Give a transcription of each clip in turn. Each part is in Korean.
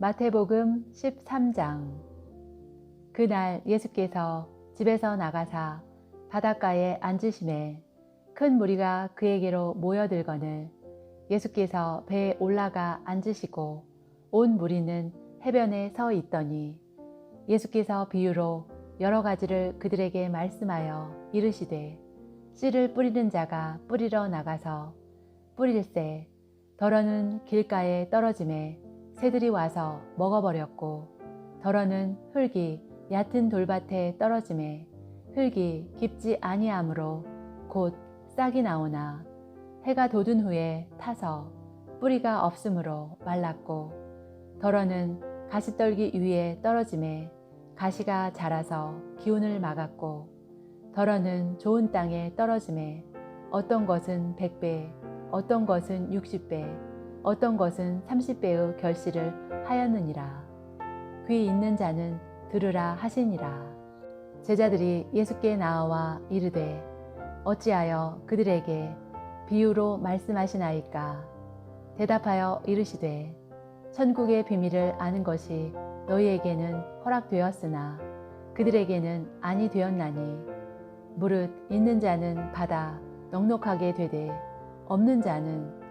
마태복음 13장. 그날 예수께서 집에서 나가사 바닷가에 앉으심에 큰 무리가 그에게로 모여들거늘 예수께서 배에 올라가 앉으시고 온 무리는 해변에 서 있더니 예수께서 비유로 여러 가지를 그들에게 말씀하여 이르시되 씨를 뿌리는 자가 뿌리러 나가서 뿌릴새 덜어는 길가에 떨어짐에 새들이 와서 먹어버렸고 덜어는 흙이 얕은 돌밭에 떨어짐에 흙이 깊지 아니하므로 곧 싹이 나오나 해가 돋은 후에 타서 뿌리가 없으므로 말랐고 덜어는 가시떨기 위에 떨어짐에 가시가 자라서 기운을 막았고 덜어는 좋은 땅에 떨어짐에 어떤 것은 백배 어떤 것은 육십 배 어떤 것은 삼십 배의 결실을 하였느니라. 귀 있는 자는 들으라 하시니라. 제자들이 예수께 나와 이르되 어찌하여 그들에게 비유로 말씀하시나이까? 대답하여 이르시되 천국의 비밀을 아는 것이 너희에게는 허락되었으나 그들에게는 아니 되었나니. 무릇 있는 자는 받아 넉넉하게 되되 없는 자는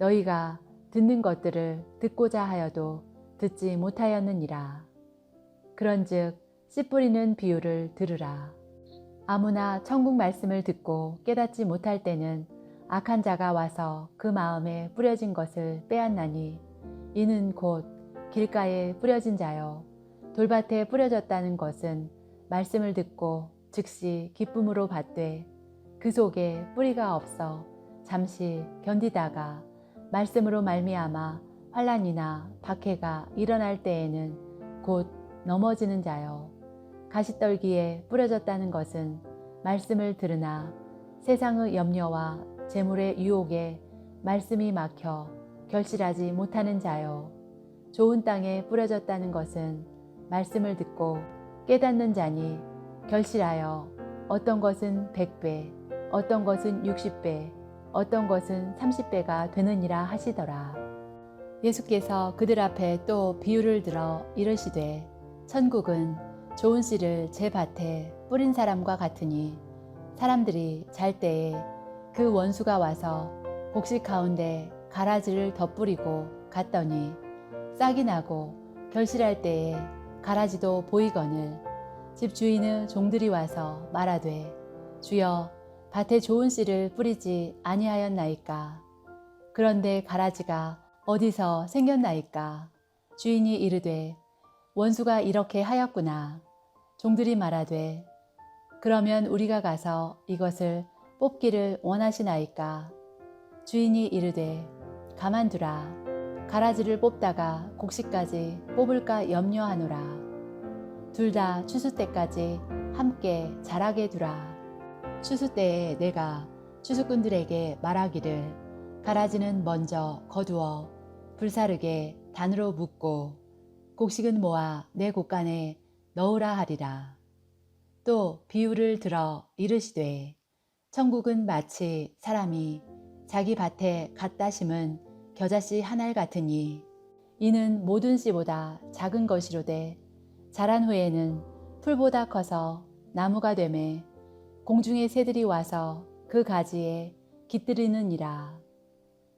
너희가 듣는 것들을 듣고자 하여도 듣지 못하였느니라. 그런즉 씨 뿌리는 비유를 들으라. 아무나 천국 말씀을 듣고 깨닫지 못할 때는 악한 자가 와서 그 마음에 뿌려진 것을 빼앗나니 이는 곧 길가에 뿌려진 자요 돌밭에 뿌려졌다는 것은 말씀을 듣고 즉시 기쁨으로 받되 그 속에 뿌리가 없어 잠시 견디다가 말씀으로 말미암아 환란이나 박해가 일어날 때에는 곧 넘어지는 자요. 가시떨기에 뿌려졌다는 것은 말씀을 들으나 세상의 염려와 재물의 유혹에 말씀이 막혀 결실하지 못하는 자요. 좋은 땅에 뿌려졌다는 것은 말씀을 듣고 깨닫는 자니 결실하여 어떤 것은 백배 어떤 것은 육십 배 어떤 것은 삼십 배가 되느니라 하시더라. 예수께서 그들 앞에 또 비유를 들어 이르시되 천국은 좋은 씨를 제 밭에 뿌린 사람과 같으니 사람들이 잘 때에 그 원수가 와서 곡식 가운데 가라지를 덧뿌리고 갔더니 싹이 나고 결실할 때에 가라지도 보이거늘 집 주인의 종들이 와서 말하되 주여 밭에 좋은 씨를 뿌리지 아니하였나이까? 그런데 가라지가 어디서 생겼나이까? 주인이 이르되 원수가 이렇게 하였구나. 종들이 말하되 그러면 우리가 가서 이것을 뽑기를 원하시나이까? 주인이 이르되 가만두라. 가라지를 뽑다가 곡식까지 뽑을까 염려하노라. 둘 다 추수 때까지 함께 자라게 두라 추수 때에 내가 추수꾼들에게 말하기를 가라지는 먼저 거두어 불사르게 단으로 묶고 곡식은 모아 내 곳간에 넣으라 하리라. 또 비유를 들어 이르시되 천국은 마치 사람이 자기 밭에 갖다 심은 겨자씨 한 알 같으니 이는 모든 씨보다 작은 것이로되 자란 후에는 풀보다 커서 나무가 되매 공중의 새들이 와서 그 가지에 깃들이느니라.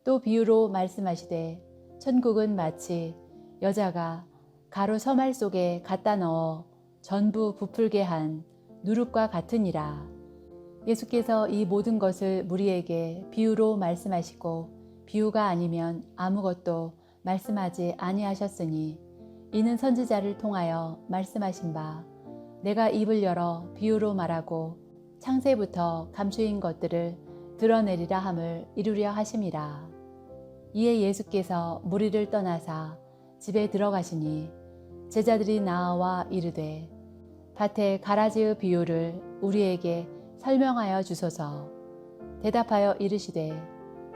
또 비유로 말씀하시되 천국은 마치 여자가 가루 서말 속에 갖다 넣어 전부 부풀게 한 누룩과 같으니라. 예수께서 이 모든 것을 무리에게 비유로 말씀하시고 비유가 아니면 아무것도 말씀하지 아니하셨으니 이는 선지자를 통하여 말씀하신 바 내가 입을 열어 비유로 말하고 창세부터 감추인 것들을 드러내리라 함을 이루려 하심이라. 이에 예수께서 무리를 떠나사 집에 들어가시니 제자들이 나와 이르되 밭에 가라지의 비유를 우리에게 설명하여 주소서. 대답하여 이르시되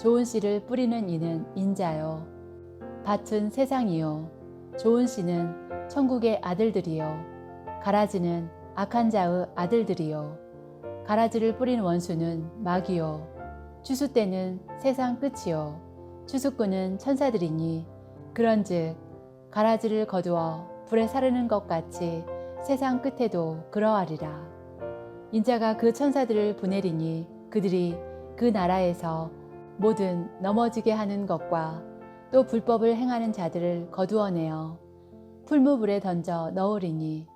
좋은 씨를 뿌리는 이는 인자요 밭은 세상이요 좋은 씨는 천국의 아들들이요 가라지는 악한 자의 아들들이요 가라지를 뿌린 원수는 마귀요. 추수 때는 세상 끝이요. 추수꾼은 천사들이니 그런즉 가라지를 거두어 불에 사르는 것 같이 세상 끝에도 그러하리라. 인자가 그 천사들을 보내리니 그들이 그 나라에서 모든 넘어지게 하는 것과 또 불법을 행하는 자들을 거두어내어 풀무불에 던져 넣으리니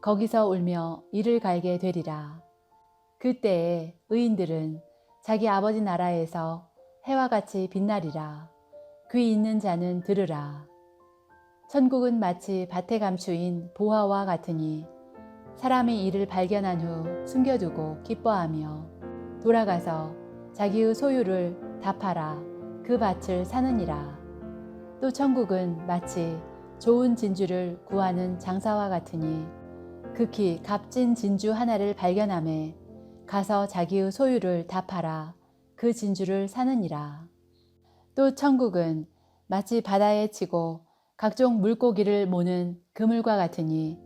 거기서 울며 이를 갈게 되리라. 그때에 의인들은 자기 아버지 나라에서 해와 같이 빛나리라. 귀 있는 자는 들으라. 천국은 마치 밭에 감추인 보화와 같으니 사람이 이를 발견한 후 숨겨두고 기뻐하며 돌아가서 자기의 소유를 다 팔아 그 밭을 사느니라. 또 천국은 마치 좋은 진주를 구하는 장사와 같으니 극히 값진 진주 하나를 발견함에 가서 자기의 소유를 다 팔아 그 진주를 사느니라. 또 천국은 마치 바다에 치고 각종 물고기를 모는 그물과 같으니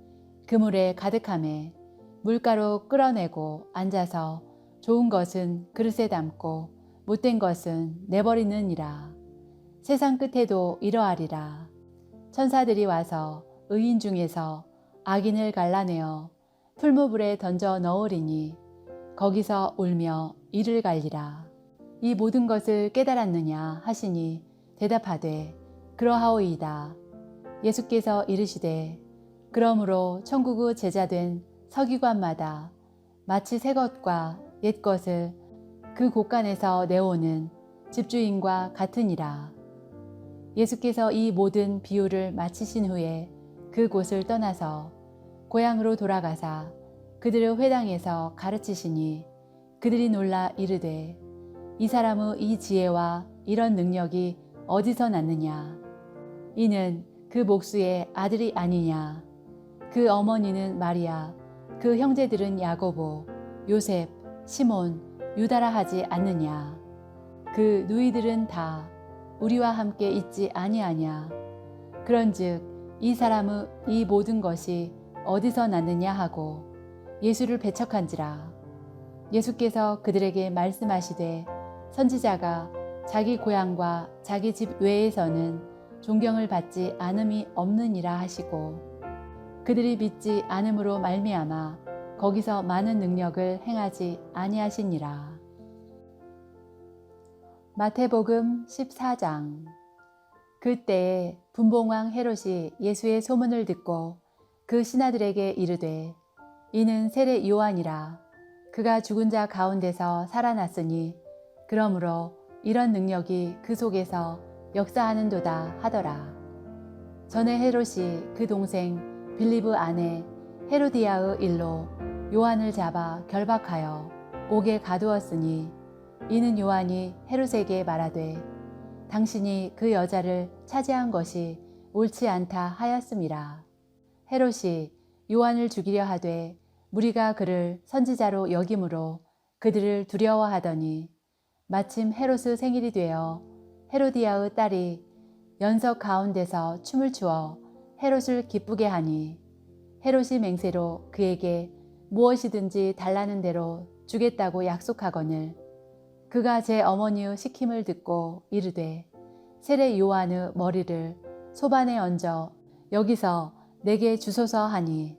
그물에 가득함에 물가로 끌어내고 앉아서 좋은 것은 그릇에 담고 못된 것은 내버리느니라. 세상 끝에도 이러하리라. 천사들이 와서 의인 중에서 악인을 갈라내어 풀무불에 던져 넣으리니 거기서 울며 이를 갈리라. 이 모든 것을 깨달았느냐 하시니 대답하되 그러하오이다. 예수께서 이르시되 그러므로 천국의 제자된 서기관마다 마치 새 것과 옛 것을 그 곳간에서 내오는 집주인과 같으니라. 예수께서 이 모든 비유를 마치신 후에 그 곳을 떠나서 고향으로 돌아가사 그들의 회당에서 가르치시니 그들이 놀라 이르되 이 사람의 이 지혜와 이런 능력이 어디서 났느냐? 이는 그 목수의 아들이 아니냐? 그 어머니는 마리아 그 형제들은 야고보 요셉 시몬 유다라 하지 않느냐? 그 누이들은 다 우리와 함께 있지 아니하냐? 그런즉 이 사람의 이 모든 것이 어디서 났느냐? 하고 예수를 배척한지라 예수께서 그들에게 말씀하시되 선지자가 자기 고향과 자기 집 외에서는 존경을 받지 않음이 없느니라 하시고 그들이 믿지 않음으로 말미암아 거기서 많은 능력을 행하지 아니하시니라. 마태복음 14장 그때에 분봉왕 헤롯이 예수의 소문을 듣고 그 신하들에게 이르되 이는 세례 요한이라 그가 죽은 자 가운데서 살아났으니 그러므로 이런 능력이 그 속에서 역사하는도다 하더라. 전에 헤롯이 그 동생 빌리브 아내 헤로디아의 일로 요한을 잡아 결박하여 옥에 가두었으니 이는 요한이 헤롯에게 말하되 당신이 그 여자를 차지한 것이 옳지 않다 하였음이라. 헤롯이 요한을 죽이려 하되 무리가 그를 선지자로 여김으로 그들을 두려워하더니 마침 헤롯의 생일이 되어 헤로디아의 딸이 연석 가운데서 춤을 추어 헤롯을 기쁘게 하니 헤롯이 맹세로 그에게 무엇이든지 달라는 대로 주겠다고 약속하거늘 그가 제 어머니의 시킴을 듣고 이르되 세례 요한의 머리를 소반에 얹어 여기서 내게 주소서 하니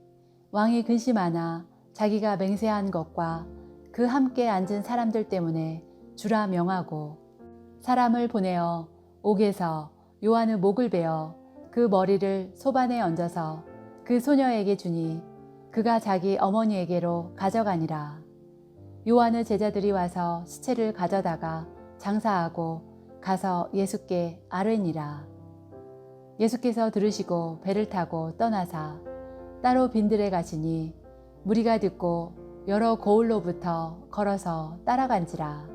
왕이 근심하나 자기가 맹세한 것과 그 함께 앉은 사람들 때문에 주라 명하고 사람을 보내어 옥에서 요한의 목을 베어 그그 머리를 소반에 얹어서 그 소녀에게 주니 그가 자기 어머니에게로 가져가니라. 요한의 제자들이 와서 시체를 가져다가 장사하고 가서 예수께 아뢰니라. 예수께서 들으시고 배를 타고 떠나사 따로 빈들에 가시니 무리가 듣고 여러 거울로부터 걸어서 따라간지라.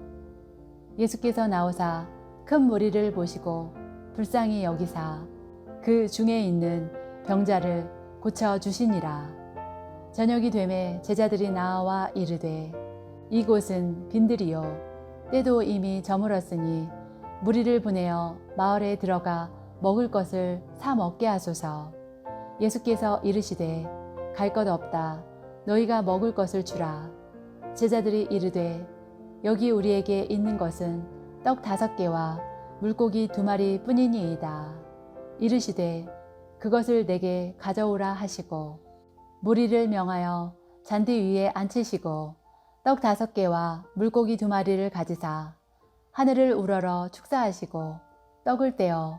예수께서 나오사 큰 무리를 보시고 불쌍히 여기사 그 중에 있는 병자를 고쳐 주시니라. 저녁이 되매 제자들이 나와 이르되 이곳은 빈들이요 때도 이미 저물었으니 무리를 보내어 마을에 들어가 먹을 것을 사 먹게 하소서. 예수께서 이르시되 갈 것 없다. 너희가 먹을 것을 주라. 제자들이 이르되 여기 우리에게 있는 것은 떡 다섯 개와 물고기 두 마리 뿐이니이다. 이르시되 그것을 내게 가져오라 하시고 무리를 명하여 잔디 위에 앉히시고 떡 다섯 개와 물고기 두 마리를 가지사 하늘을 우러러 축사하시고 떡을 떼어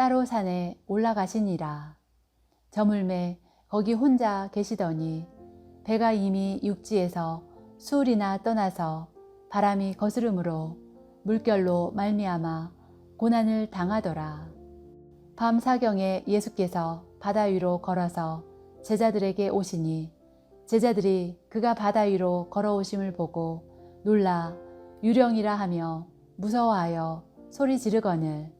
따로 산에 올라가시니라. 저물매 거기 혼자 계시더니 배가 이미 육지에서 수울이나 떠나서 바람이 거스름으로 물결로 말미암아 고난을 당하더라. 밤 사경에 예수께서 바다 위로 걸어서 제자들에게 오시니 제자들이 그가 바다 위로 걸어오심을 보고 놀라 유령이라 하며 무서워하여 소리 지르거늘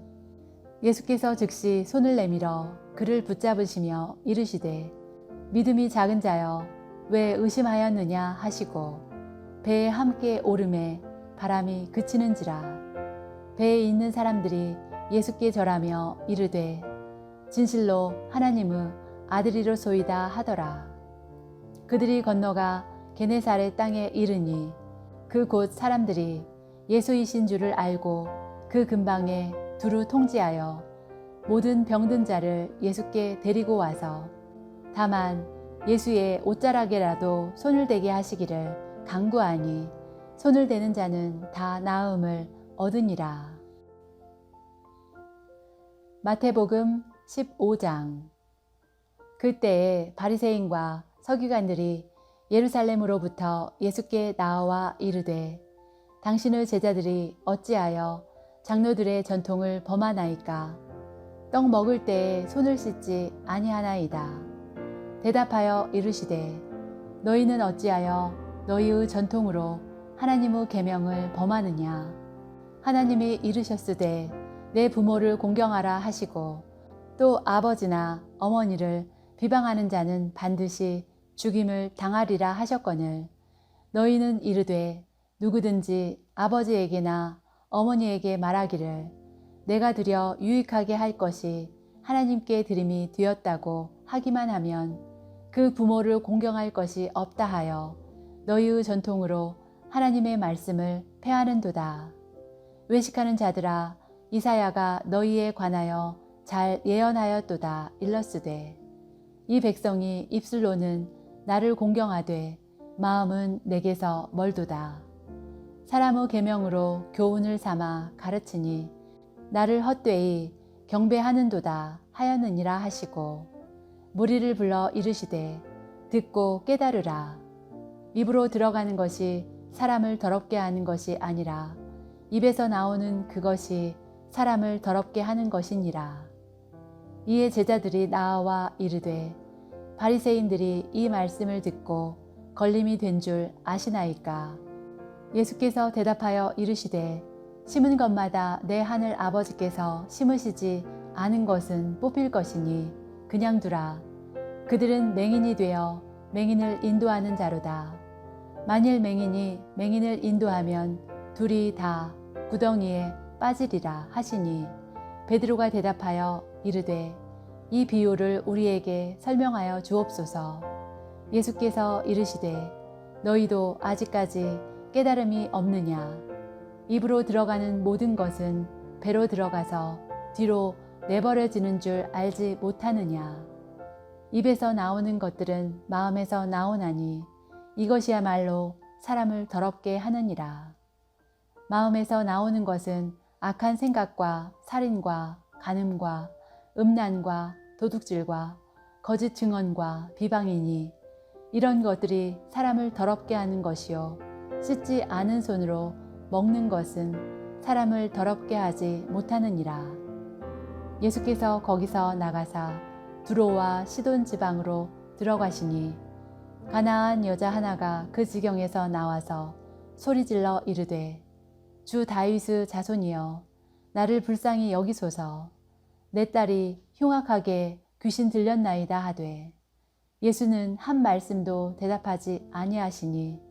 예수께서 즉시 손을 내밀어 그를 붙잡으시며 이르시되 믿음이 작은 자여 왜 의심하였느냐 하시고 배에 함께 오름에 바람이 그치는지라. 배에 있는 사람들이 예수께 절하며 이르되 진실로 하나님의 아들이로소이다 하더라. 그들이 건너가 게네사렛 땅에 이르니 그곳 사람들이 예수이신 줄을 알고 그 근방에 두루 통지하여 모든 병든 자를 예수께 데리고 와서 다만 예수의 옷자락에라도 손을 대게 하시기를 강구하니 손을 대는 자는 다 나음을 얻으니라. 마태복음 15장 그때에 바리새인과 서기관들이 예루살렘으로부터 예수께 나와 이르되 당신의 제자들이 어찌하여 장로들의 전통을 범하나이까? 떡 먹을 때에 손을 씻지 아니하나이다. 대답하여 이르시되 너희는 어찌하여 너희의 전통으로 하나님의 계명을 범하느냐? 하나님이 이르셨으되 내 부모를 공경하라 하시고 또 아버지나 어머니를 비방하는 자는 반드시 죽임을 당하리라 하셨거늘. 너희는 이르되 누구든지 아버지에게나 어머니에게 말하기를 내가 드려 유익하게 할 것이 하나님께 드림이 되었다고 하기만 하면 그 부모를 공경할 것이 없다 하여 너희의 전통으로 하나님의 말씀을 패하는도다. 외식하는 자들아 이사야가 너희에 관하여 잘 예언하였도다 일렀으되 이 백성이 입술로는 나를 공경하되 마음은 내게서 멀도다. 사람의 계명으로 교훈을 삼아 가르치니 나를 헛되이 경배하는도다 하였느니라 하시고 무리를 불러 이르시되 듣고 깨달으라. 입으로 들어가는 것이 사람을 더럽게 하는 것이 아니라 입에서 나오는 그것이 사람을 더럽게 하는 것이니라. 이에 제자들이 나와 이르되 바리새인들이 이 말씀을 듣고 걸림이 된 줄 아시나이까 예수께서 대답하여 이르시되 심은 것마다 내 하늘 아버지께서 심으시지 않은 것은 뽑힐 것이니 그냥 두라 그들은 맹인이 되어 맹인을 인도하는 자로다 만일 맹인이 맹인을 인도하면 둘이 다 구덩이에 빠지리라 하시니 베드로가 대답하여 이르되 이 비유를 우리에게 설명하여 주옵소서. 예수께서 이르시되 너희도 아직까지 깨달음이 없느냐. 입으로 들어가는 모든 것은 배로 들어가서 뒤로 내버려지는 줄 알지 못하느냐. 입에서 나오는 것들은 마음에서 나오나니 이것이야말로 사람을 더럽게 하느니라. 마음에서 나오는 것은 악한 생각과 살인과 간음과 음란과 도둑질과 거짓 증언과 비방이니 이런 것들이 사람을 더럽게 하는 것이요 씻지 않은 손으로 먹는 것은 사람을 더럽게 하지 못하느니라. 예수께서 거기서 나가사 두로와 시돈 지방으로 들어가시니 가나안 여자 하나가 그 지경에서 나와서 소리질러 이르되 주 다윗의 자손이여 나를 불쌍히 여기소서 내 딸이 흉악하게 귀신 들렸나이다 하되 예수는 한 말씀도 대답하지 아니하시니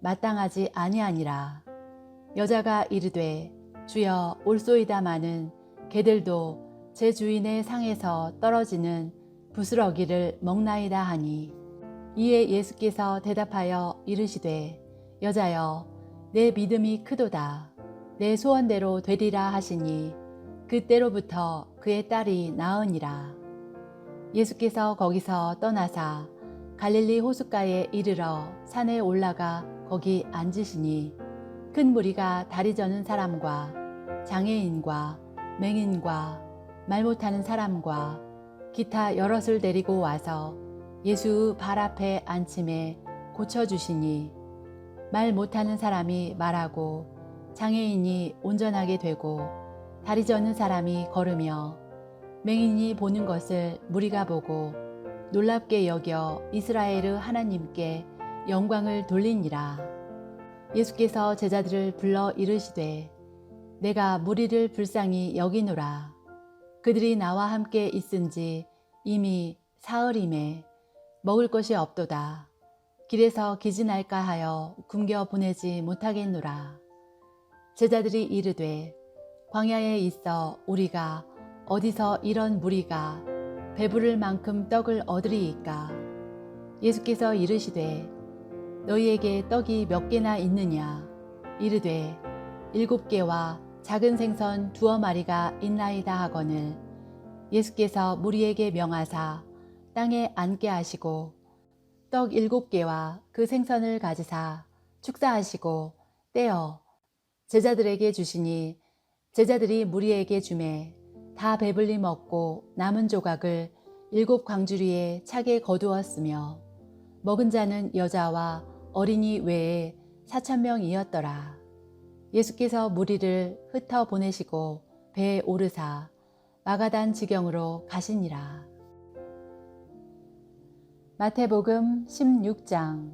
마땅하지 아니하니라. 여자가 이르되 주여 올소이다마는 개들도 제 주인의 상에서 떨어지는 부스러기를 먹나이다 하니. 이에 예수께서 대답하여 이르시되 여자여 내 믿음이 크도다. 내 소원대로 되리라 하시니 그때로부터 그의 딸이 나으니라. 예수께서 거기서 떠나사 갈릴리 호숫가에 이르러 산에 올라가 거기 앉으시니 큰 무리가 다리 저는 사람과 장애인과 맹인과 말 못하는 사람과 기타 여럿을 데리고 와서 예수 발 앞에 앉힘에 고쳐주시니 말 못하는 사람이 말하고 장애인이 온전하게 되고 다리 저는 사람이 걸으며 맹인이 보는 것을 무리가 보고 놀랍게 여겨 이스라엘의 하나님께 영광을 돌리니라. 예수께서 제자들을 불러 이르시되 내가 무리를 불쌍히 여기노라. 그들이 나와 함께 있은지 이미 사흘임에 먹을 것이 없도다. 길에서 기진할까 하여 굶겨 보내지 못하겠노라. 제자들이 이르되 광야에 있어 우리가 어디서 이런 무리가 배부를 만큼 떡을 얻으리이까 예수께서 이르시되 너희에게 떡이 몇 개나 있느냐? 이르되 일곱 개와 작은 생선 두어 마리가 있나이다 하거늘. 예수께서 무리에게 명하사 땅에 앉게 하시고 떡 일곱 개와 그 생선을 가지사 축사하시고 떼어 제자들에게 주시니 제자들이 무리에게 주매 다 배불리 먹고 남은 조각을 일곱 광주리에 차게 거두었으며 먹은 자는 여자와 어린이 외에 사천 명이었더라. 예수께서 무리를 흩어 보내시고 배에 오르사 마가단 지경으로 가시니라. 마태복음 16장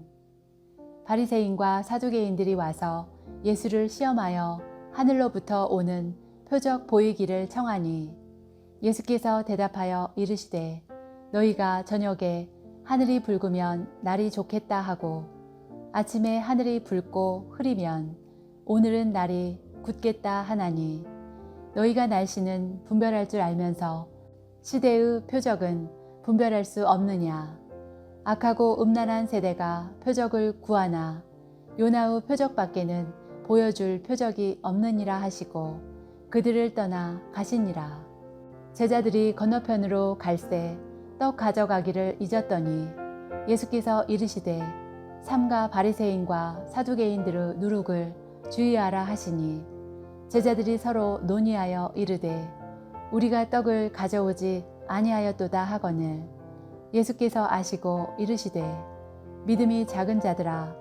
바리새인과 사두개인들이 와서 예수를 시험하여 하늘로부터 오는 표적 보이기를 청하니 예수께서 대답하여 이르시되 너희가 저녁에 하늘이 붉으면 날이 좋겠다 하고 아침에 하늘이 붉고 흐리면 오늘은 날이 굳겠다 하나니 너희가 날씨는 분별할 줄 알면서 시대의 표적은 분별할 수 없느냐 악하고 음란한 세대가 표적을 구하나 요나의 표적밖에는 보여줄 표적이 없느니라 하시고 그들을 떠나 가시니라. 제자들이 건너편으로 갈새 떡 가져가기를 잊었더니 예수께서 이르시되 삼가 바리새인과 사두개인들의 누룩을 주의하라 하시니 제자들이 서로 논의하여 이르되 우리가 떡을 가져오지 아니하였도다 하거늘 예수께서 아시고 이르시되 믿음이 작은 자들아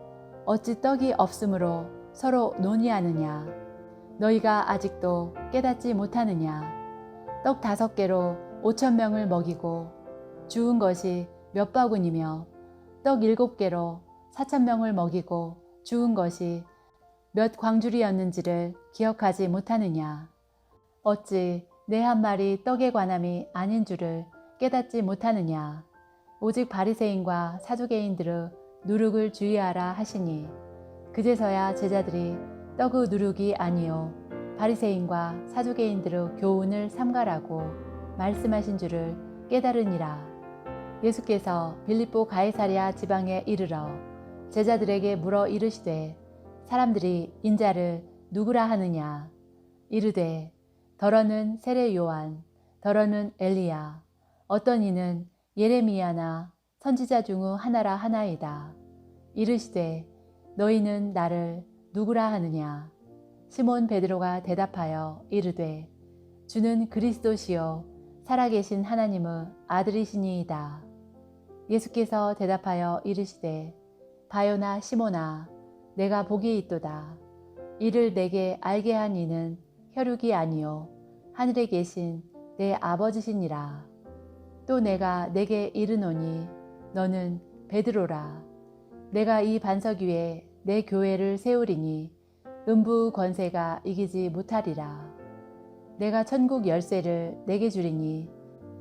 어찌 떡이 없으므로 서로 논의하느냐? 너희가 아직도 깨닫지 못하느냐? 떡 다섯 개로 오천 명을 먹이고 주운 것이 몇 바구니며 떡 일곱 개로 사천 명을 먹이고 주운 것이 몇 광줄이었는지를 기억하지 못하느냐. 어찌 내 한 마리 떡에 관함이 아닌 줄을 깨닫지 못하느냐. 오직 바리새인과 사두개인들의 누룩을 주의하라 하시니 그제서야 제자들이 떡의 누룩이 아니요 바리새인과 사두개인들의 교훈을 삼가라고 말씀하신 줄을 깨달으니라. 예수께서 빌립보 가이사랴 지방에 이르러 제자들에게 물어 이르시되 사람들이 인자를 누구라 하느냐? 이르되 더러는 세례 요한 더러는 엘리야. 어떤 이는 예레미야나 선지자 중의 하나라 하나이다. 이르시되 너희는 나를 누구라 하느냐? 시몬 베드로가 대답하여 이르되 주는 그리스도시요 살아계신 하나님의 아들이시니이다. 예수께서 대답하여 이르시되 바요나 시몬아 내가 복이 있도다. 이를 내게 알게 한 이는 혈육이 아니요 하늘에 계신 내 아버지시니라. 또 내가 내게 이르노니 너는 베드로라. 내가 이 반석 위에 내 교회를 세우리니 음부 권세가 이기지 못하리라. 내가 천국 열쇠를 내게 주리니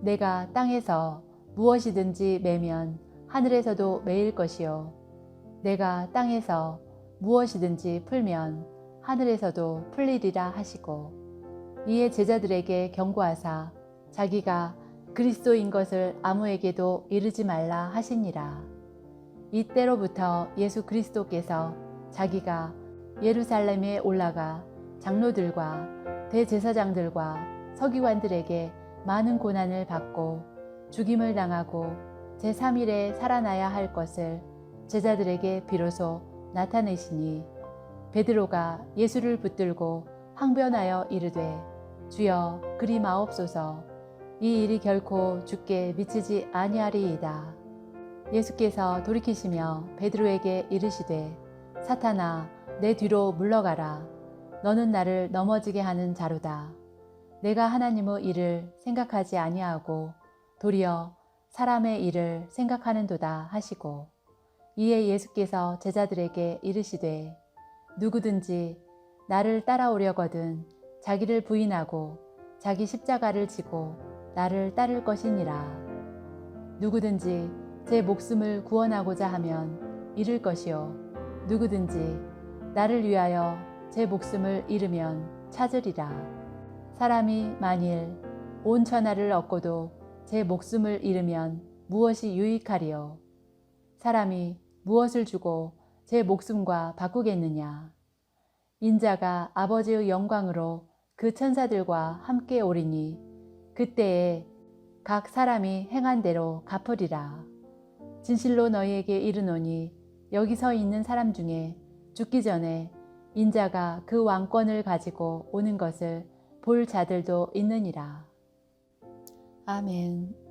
내가 땅에서 무엇이든지 매면 하늘에서도 매일 것이요 내가 땅에서 무엇이든지 풀면 하늘에서도 풀리리라 하시고 이에 제자들에게 경고하사 자기가 그리스도인 것을 아무에게도 이르지 말라 하시니라. 이때로부터 예수 그리스도께서 자기가 예루살렘에 올라가 장로들과 대제사장들과 서기관들에게 많은 고난을 받고 죽임을 당하고 제3일에 살아나야 할 것을 제자들에게 비로소 나타내시니 베드로가 예수를 붙들고 항변하여 이르되 주여 그리 마옵소서 이 일이 결코 죽게 미치지 아니하리이다. 예수께서 돌이키시며 베드로에게 이르시되 사탄아 내 뒤로 물러가라 너는 나를 넘어지게 하는 자루다. 내가 하나님의 일을 생각하지 아니하고 도리어 사람의 일을 생각하는도다 하시고 이에 예수께서 제자들에게 이르시되 누구든지 나를 따라오려거든 자기를 부인하고 자기 십자가를 지고 나를 따를 것이니라. 누구든지 제 목숨을 구원하고자 하면 잃을 것이요. 누구든지 나를 위하여 제 목숨을 잃으면 찾으리라. 사람이 만일 온 천하를 얻고도 제 목숨을 잃으면 무엇이 유익하리요? 사람이 무엇을 주고 제 목숨과 바꾸겠느냐? 인자가 아버지의 영광으로 그 천사들과 함께 오리니 그때에 각 사람이 행한 대로 갚으리라. 진실로 너희에게 이르노니 여기 서 있는 사람 중에 죽기 전에 인자가 그 왕권을 가지고 오는 것을 볼 자들도 있느니라. 아멘.